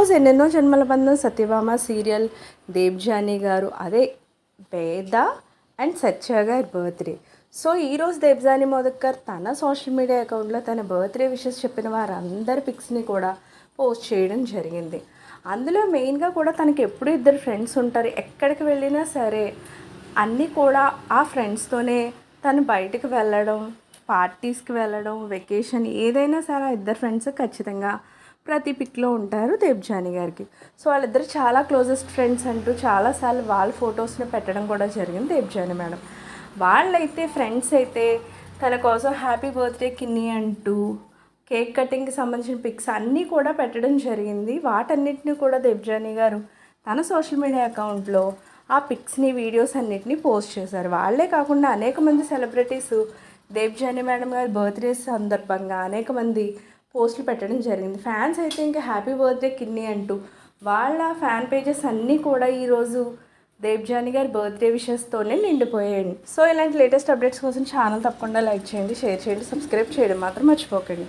ఈరోజు ఎన్నెన్నో జన్మల బంధం సత్యభామ సీరియల్ దేవ్జాని గారు. అదే వేద అండ్ సత్య గారి బర్త్డే. సో ఈరోజు దేవ్జాని మోదక్కర్ తన సోషల్ మీడియా అకౌంట్లో తన బర్త్డే విషెస్ చెప్పిన వారందరి పిక్స్ని కూడా పోస్ట్ చేయడం జరిగింది. అందులో మెయిన్గా కూడా తనకి ఎప్పుడు ఇద్దరు ఫ్రెండ్స్ ఉంటారు ఎక్కడికి వెళ్ళినా సరే అన్నీ కూడా ఆ ఫ్రెండ్స్తోనే తను బయటకు వెళ్ళడం పార్టీస్కి వెళ్ళడం వెకేషన్ ఏదైనా సరే ఆ ఇద్దరు ఫ్రెండ్స్ ఖచ్చితంగా ప్రతి పిక్లో ఉంటారు దేవ్జాని గారికి. సో వాళ్ళిద్దరు చాలా క్లోజెస్ట్ ఫ్రెండ్స్ అంటూ చాలాసార్లు వాళ్ళ ఫొటోస్ని పెట్టడం కూడా జరిగింది దేవ్జాని మేడం. వాళ్ళైతే ఫ్రెండ్స్ అయితే తన కోసం హ్యాపీ బర్త్డే కిన్ని అంటూ కేక్ కటింగ్కి సంబంధించిన పిక్స్ అన్నీ కూడా పెట్టడం జరిగింది. వాటన్నిటిని కూడా దేవ్జాని గారు తన సోషల్ మీడియా అకౌంట్లో ఆ పిక్స్ని వీడియోస్ అన్నిటిని పోస్ట్ చేశారు. వాళ్ళే కాకుండా అనేక మంది సెలబ్రిటీస్ దేవ్జాని మేడం గారి బర్త్డే సందర్భంగా అనేక మంది పోస్టులు పెట్టడం జరిగింది. ఫ్యాన్స్ అయితే ఇంకా హ్యాపీ బర్త్డే కిన్ని అంటూ వాళ్ళ ఫ్యాన్ పేజెస్ అన్నీ కూడా ఈరోజు దేవ్జాని గారి బర్త్డే విషెస్తోనే నిండిపోయాయండి. సో ఇలాంటి లేటెస్ట్ అప్డేట్స్ కోసం ఛానల్ తప్పకుండా లైక్ చేయండి షేర్ చేయండి సబ్స్క్రైబ్ చేయడం మాత్రం మర్చిపోకండి.